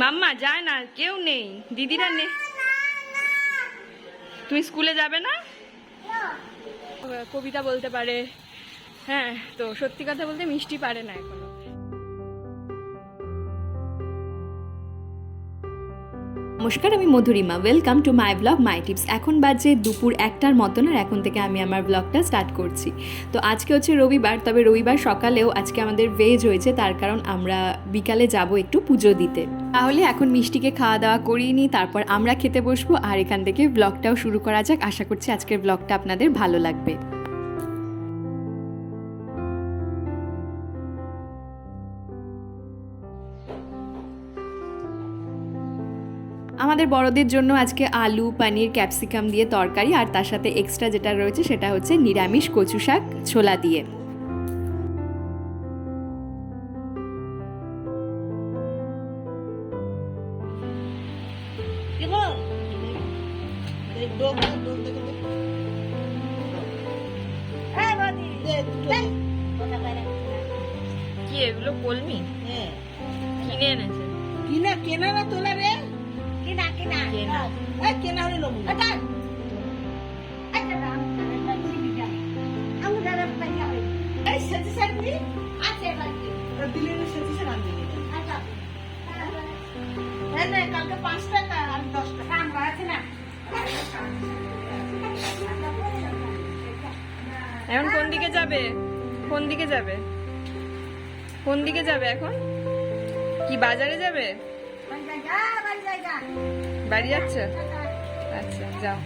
মাম্মা, যায় না, কেউ নেই। দিদিরা নেই তুমি স্কুলে যাবে না? কবিতা বলতে পারে। হ্যাঁ তো সত্যি কথা বলতে মিষ্টি পারে না এখনও। নমস্কার, আমি Madhurima. Welcome to my blog my tips এখন বাজে দুপুর একটার মতন আর এখন থেকে আমি আমার ব্লগটা স্টার্ট করছি। তো আজকে হচ্ছে রবিবার, তবে রবিবার সকালেও আজকে আমাদের ভেজ হয়েছে, তার কারণ আমরা বিকালে যাব একটু পুজো দিতে। তাহলে এখন মিষ্টিকে খাওয়া দাওয়া করিয়ে নিই, তারপর আমরা খেতে বসবো, আর এখান থেকে ব্লগটাও শুরু করা যাক। আশা করছি আজকের ব্লগটা আপনাদের ভালো লাগবে। আমাদের বড়দের জন্য আজকে আলু পানির ক্যাপসিকাম দিয়ে তরকারি আর তার সাথে এক্সট্রা যেটা রয়েছে সেটা হচ্ছে নিরামিষ কচু শাক ছোলা দিয়ে। কি এগুলো কলমি? কিনে এনেছে। কিনা কেনা না তোলা রে। কেনা কালকে পাঁচ টাকা দশ টাকা এখন কোন দিকে যাবে? কোন দিকে যাবে? কোন দিকে যাবে এখন? কি বাজারে যাবে? বাড়ি যাচ্ছে? আচ্ছা যাও।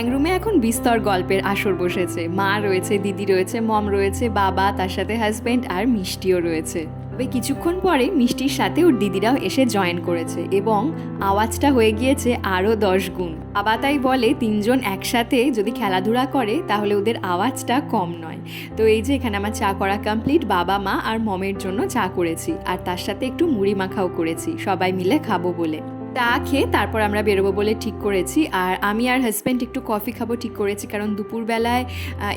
ড্রয়িং রুমে এখন বিস্তর গল্পের আসর বসেছে। মা রয়েছে, দিদি রয়েছে, মম রয়েছে, বাবা, তার সাথে হাজব্যান্ড আর মিষ্টিও রয়েছে। তবে কিছুক্ষণ পরে মিষ্টির সাথে ওর দিদিরাও এসে জয়েন করেছে এবং আওয়াজটা হয়ে গিয়েছে আরও দশ গুণ। বাবা তাই বলে, তিনজন একসাথে যদি খেলাধুলা করে, তাহলে ওদের আওয়াজটা কম নয়। তো এই যে এখানে আমার চা করা কমপ্লিট বাবা, মা আর মমের জন্য চা করেছি। আর তার সাথে একটু মুড়ি মাখাও করেছি। সবাই মিলে খাব বলে। চা খেয়ে তারপর আমরা বেরোবো বলে ঠিক করেছি। আর আমি আর হাজব্যান্ড একটু কফি খাব ঠিক করেছি কারণ দুপুরবেলায়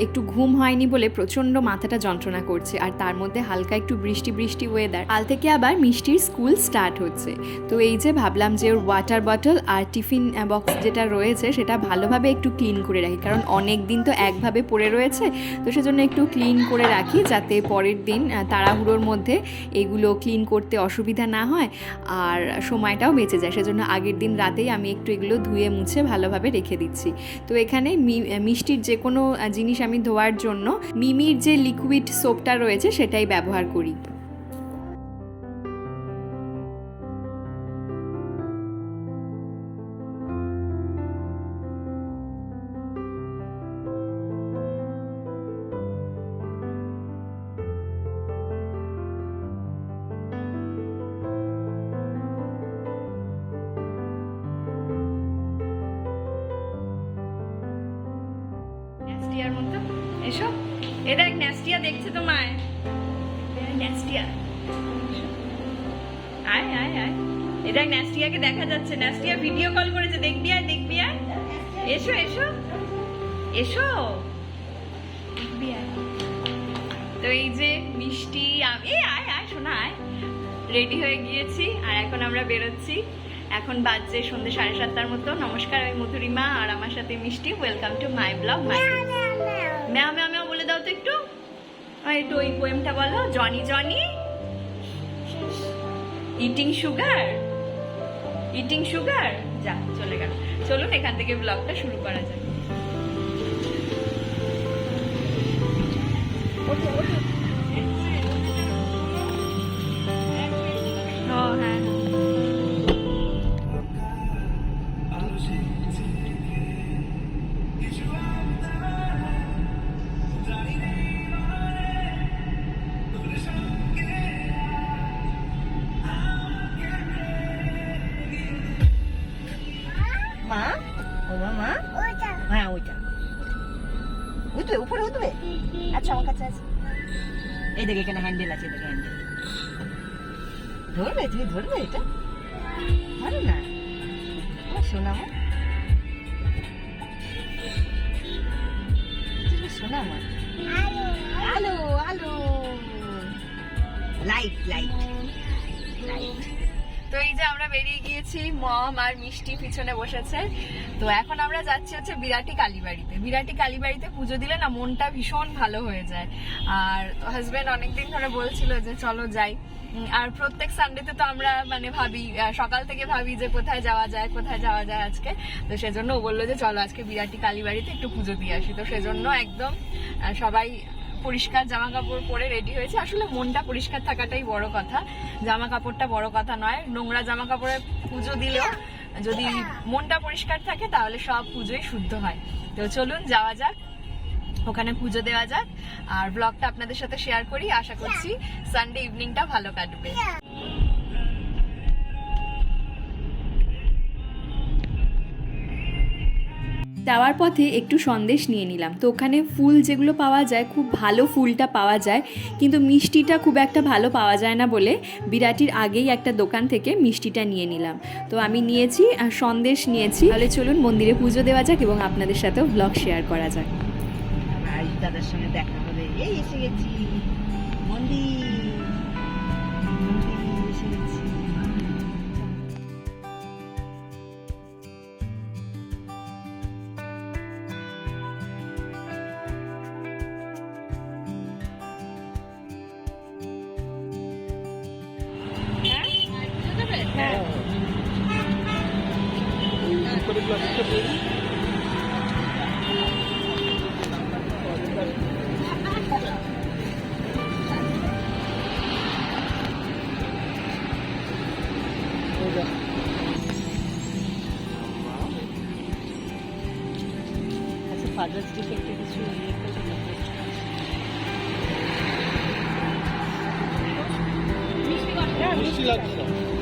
একটু ঘুম হয়নি বলে প্রচণ্ড মাথাটা যন্ত্রণা করছে। আর তার মধ্যে হালকা একটু বৃষ্টি বৃষ্টি ওয়েদার কাল থেকে আবার মিষ্টির স্কুল স্টার্ট হচ্ছে। তো এই যে ভাবলাম যে ওর ওয়াটার বটল আর টিফিন বক্স যেটা রয়েছে সেটা ভালোভাবে একটু ক্লিন করে রাখি। কারণ অনেক দিন তো একভাবে পড়ে রয়েছে, তো সেজন্য একটু ক্লিন করে রাখি যাতে পরের দিন তাড়াহুড়োর মধ্যে এগুলো ক্লিন করতে অসুবিধা না হয়। আর সময়টাও বেঁচে যায়। সেজন্য আগের দিন রাতেই আমি একটু এগুলো ধুয়ে মুছে ভালোভাবে রেখে দিচ্ছি। তো এখানে মিষ্টির যে কোনো জিনিস আমি ধোয়ার জন্য মিমির যে লিকুইড সোপটা রয়েছে সেটাই ব্যবহার করি। ন্যাস্টিয়ার মতো? এসো। এ দেখ ন্যাস্টিয়া দেখছে তোমায়। ন্যাস্টিয়া আয় আয় আয়। এ দেখ ন্যাস্টিয়াকে দেখা যাচ্ছে। ন্যাস্টিয়া ভিডিও কল করেছে। দেখবি আয় দেখবি আয় এসো এসো। এসো। দেখবি আয় তো এই যে মিষ্টি আমি আয় আয়, শোনা, আয়। রেডি হয়ে গিয়েছি। আর এখন আমরা বেরোচ্ছি। এখন বাজছে সন্ধ্যে সাড়ে সাতটার মতো। নমস্কার আমি মধুরিমা আর আমার সাথে Mishti. Welcome to my blog my meow meow meow বলে দাও তো একটু। একটু ওই পোয়েমটা বলো Johnny Johnny eating sugar eating sugar যা চলে গেল। চলুন এখান থেকে ব্লগটা শুরু করা যাক। ওঠো, ওঠো। এই দেখে এখানে হ্যান্ডেল আছে দেখে হ্যান্ডেল ধরবে, তুমি ধরবে এটা? ধরো না। ও শোনা আমার আলো আলো লাইট লাইট লাইট তো এই যে আমরা বেরিয়ে গিয়েছি, মম আর মিষ্টি পিছনে বসেছে। তো এখন আমরা যাচ্ছি হচ্ছে বিরাটি কালীবাড়িতে। বিরাটি কালীবাড়িতে পুজো দিলে না মনটা ভীষণ ভালো হয়ে যায়। আর হাজবেন্ড অনেকদিন ধরে বলছিল যে চলো যাই। আর প্রত্যেক সানডেতে তো আমরা মানে ভাবি সকাল থেকে ভাবি যে কোথায় যাওয়া যায়, কোথায় যাওয়া যায় আজকে। তো সেজন্য ও বলল যে চলো আজকে বিরাটি কালীবাড়িতে একটু পুজো দিয়ে আসি। তো সেজন্য একদম সবাই পরিষ্কার জামা কাপড় পরে রেডি হয়েছে। আসলে মনটা পরিষ্কার থাকাটাই বড় কথা। জামা কাপড়টা বড় কথা নয়, নোংরা জামা কাপড়ে পুজো দিলেও যদি মনটা পরিষ্কার থাকে তাহলে সব পুজোই শুদ্ধ হয়। তো চলুন যাওয়া যাক, ওখানে পুজো দেওয়া যাক। আর ব্লগটা আপনাদের সাথে শেয়ার করি। আশা করছি সানডে ইভিনিংটা ভালো কাটবে। যাওয়ার পথে একটু সন্দেশ নিয়ে নিলাম। তো ওখানে ফুল যেগুলো পাওয়া যায়, খুব ভালো ফুলটা পাওয়া যায়, কিন্তু মিষ্টিটা খুব একটা ভালো পাওয়া যায় না বলে বিরাটির আগেই একটা দোকান থেকে মিষ্টিটা নিয়ে নিলাম। তো আমি নিয়েছি আর সন্দেশ নিয়েছি। তাহলে চলুন মন্দিরে পুজো দেওয়া যাক এবং আপনাদের সাথেও ব্লগ শেয়ার করা যাক। দাদার সঙ্গে দেখা হবে। এই এসে গেছি। মন্দির। ফাদার্স ডে থেকে কিছু ইয়ে করবে না মিষ্টি লাগছে।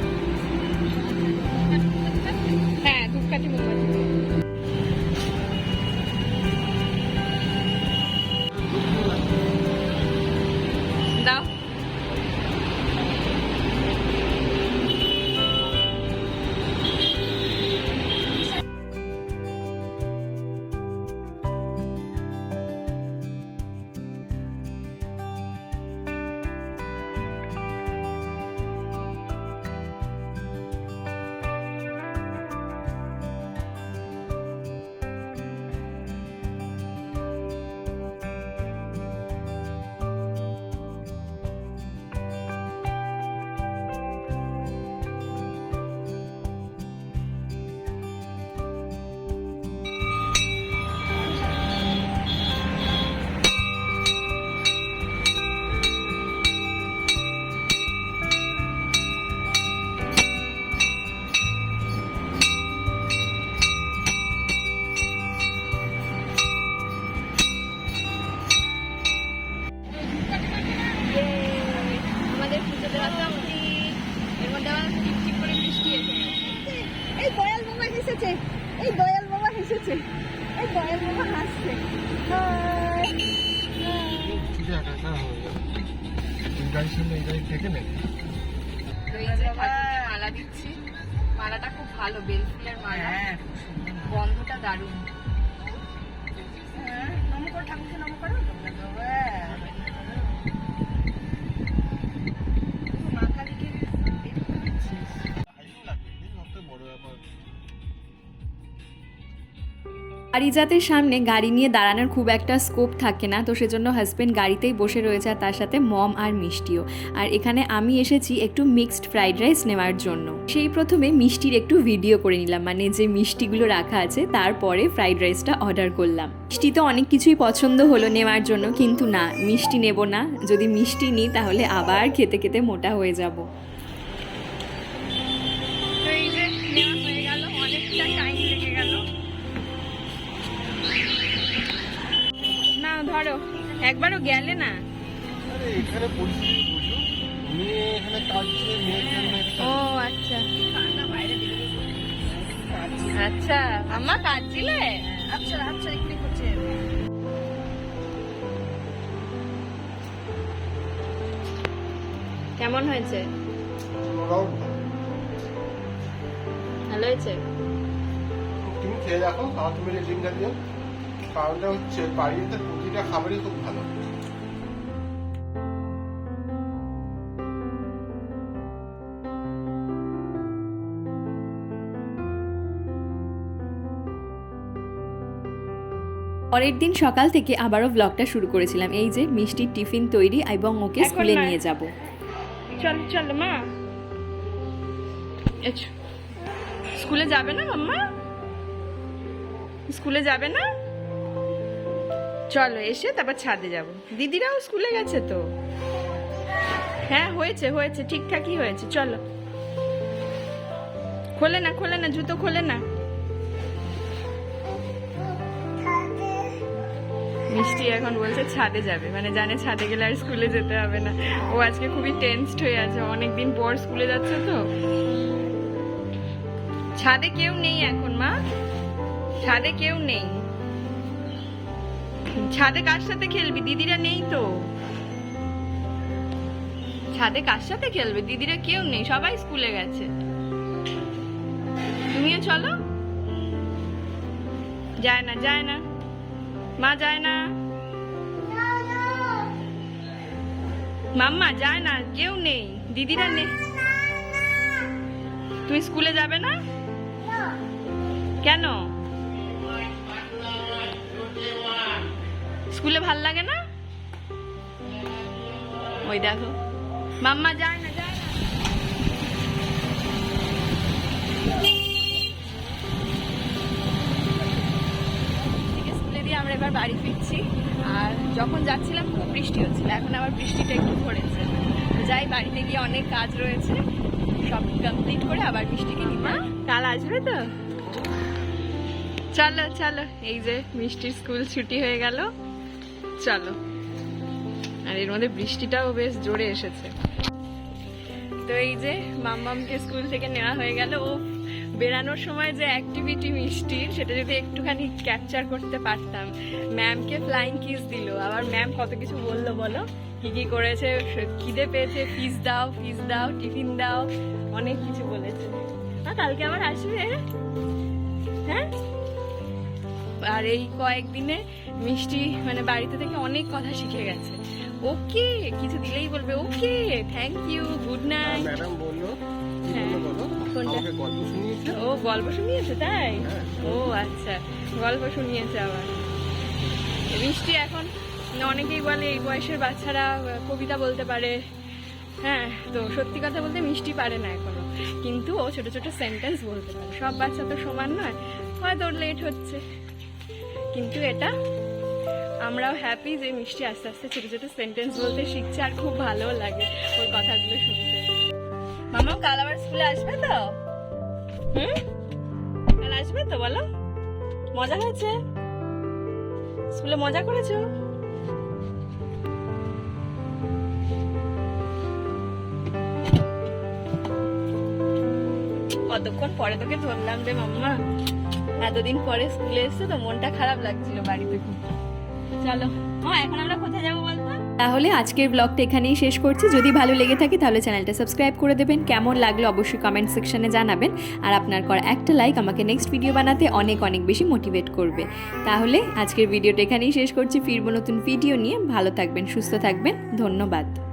হেসেছে এই দয়াল বাবা হেসেছে এই দয়াল বাবা হাসছে। হয়ে মালা দিচ্ছি। মালাটা খুব ভালো বেল ফুলের মালা। হ্যাঁ গন্ধটা দারুণ। নম করো ঠাকুরকে নম করো। পারিজাতের সামনে গাড়ি নিয়ে দাঁড়ানোর খুব একটা স্কোপ থাকে না, তো সেজন্য হাজব্যান্ড গাড়িতেই বসে রয়েছে আর তার সাথে মম আর মিষ্টিও। আর এখানে আমি এসেছি একটু মিক্সড ফ্রাইড রাইস নেওয়ার জন্য। সেই প্রথমে মিষ্টির একটু ভিডিও করে নিলাম মানে যে মিষ্টিগুলো রাখা আছে তারপরে ফ্রাইড রাইসটা অর্ডার করলাম। মিষ্টি তো অনেক কিছুই পছন্দ হলো নেওয়ার জন্য, কিন্তু না, মিষ্টি নেব না। যদি মিষ্টি নিই তাহলে আবার খেতে খেতে মোটা হয়ে যাব। একবারও একবারও গেলে না? ও আচ্ছা। আচ্ছা আম্মা কাঁদছিলে? আচ্ছা আচ্ছা কেমন হয়েছে? ভালো। হয়েছে? তুমি খেয়ে দেখো তুমি দিও। কারণটা হচ্ছে বাড়িতে প্রতিটা খাবারই খুব ভালো। পরের দিন সকাল থেকে আবারও ব্লগটা শুরু করেছিলাম। এই যে মিষ্টির টিফিন তৈরি এবং ওকে স্কুলে নিয়ে। যাব। চল চল মা। স্কুলে যাবে না মাম্মা? স্কুলে যাবে না? চলো, এসে তারপর ছাদে যাব। দিদিরাও স্কুলে গেছে তো? হ্যাঁ হয়েছে হয়েছে, ঠিকঠাকই হয়েছে, চলো। খোলে না খোলে না, জুতো খোলে না। মিষ্টি এখন বলছে ছাদে যাবে মানে জানে ছাদে গেলে আর স্কুলে যেতে হবে না। ও আজকে খুবই টেনসড হয়ে আছে অনেকদিন পর স্কুলে যাচ্ছে তো। ছাদে কেউ নেই এখন, মা। ছাদে কেউ নেই। ছাদে কার সাথে খেলবি? দিদিরা নেই তো। ছাদে কার সাথে খেলবে? দিদিরা কেউ নেই, সবাই স্কুলে গেছে। তুমিও চলো। যায় না যায় না। মা, যায় না। মাম্মা, যায় না, কেউ নেই। দিদিরা নেই। তুমি স্কুলে যাবে না? কেন? স্কুলে ভালো লাগে না? ওই দেখো। মাম্মা যায় না যায় না। স্কুলে দিয়ে আমরা এবার বাড়ি ফিরছি। আর যখন যাচ্ছিলাম খুব বৃষ্টি হচ্ছিল। এখন আবার বৃষ্টিটা একটু ধরেছে। যাই বাড়িতে গিয়ে অনেক কাজ রয়েছে। সব কমপ্লিট করে আবার বৃষ্টিকে নিতে কাল আসবে তো? চলো চলো। এই যে মিষ্টির স্কুল ছুটি হয়ে গেল। চলো। আর এর মধ্যে বৃষ্টিটাও বেশ জোরে এসেছে। তো এই যে মাম্মামকে স্কুল থেকে নেওয়া হয়ে গেল। ও বেরানোর সময় যে অ্যাক্টিভিটি মিষ্টি, সেটা যদি একটুখানি ক্যাপচার করতে পারতাম। ম্যামকে ফ্লাইং কিস দিল। আবার ম্যাম কত কিছু বলল বলো? কি কি করেছে, খিদে পেয়েছে ফিস দাও ফিস দাও টিফিন দাও, অনেক কিছু বলেছে। কালকে আবার আসবে? হ্যাঁ? আর এই কয়েকদিনে মিষ্টি মানে বাড়িতে থেকে অনেক কথা শিখে গেছে। ওকে কিছু দিলেই বলবে। Okay thank you good night madam বলল। হ্যাঁ। ও গল্প শুনিয়েছে তাই? হ্যাঁ। ও আচ্ছা। গল্প শুনিয়েছে আবার। মিষ্টি এখন অনেকেই বলে এই বয়সের বাচ্চারা কবিতা বলতে পারে। হ্যাঁ তো সত্যি কথা বলতে মিষ্টি পারে না এখনও। কিন্তু ও ছোট ছোট সেন্টেন্স বলতে পারে। সব বাচ্চা তো সমান নয়। হয়তো লেট হচ্ছে। কিন্তু এটা আমরাও হ্যাপি যে মিষ্টি আস্তে আস্তে ছোট ছোট সেন্টেন্স বলতে শিখছে আর খুব ভালোও লাগে ওর কথাগুলো শুনতে। মামা, কাল আবার স্কুলে আসবে তো? হুম? কাল আসবে তো, বলো। মজা হয়েছে? স্কুলে মজা করেছ? কতক্ষণ পরে তোকে ধরলাম রে মাম্মা। এতদিন পরে স্কুলে এসছো তো মনটা খারাপ লাগছিল বাড়িতে খুব। চলো। মা, এখন আমরা কোথায় যাব বলতো? তাহলে আজকের ব্লগটা এখানেই শেষ করছি। যদি ভালো লেগে থাকে তাহলে চ্যানেলটা সাবস্ক্রাইব করে দেবেন। কেমন লাগল অবশ্যই কমেন্ট সেকশনে জানাবেন। আর আপনার করা একটা লাইক আমাকে নেক্সট ভিডিও বানাতে অনেক অনেক বেশি মোটিভেট করবে। তাহলে আজকের ভিডিওটা এখানেই শেষ করছি। ফিরবো নতুন ভিডিও নিয়ে। ভালো থাকবেন, সুস্থ থাকবেন। ধন্যবাদ।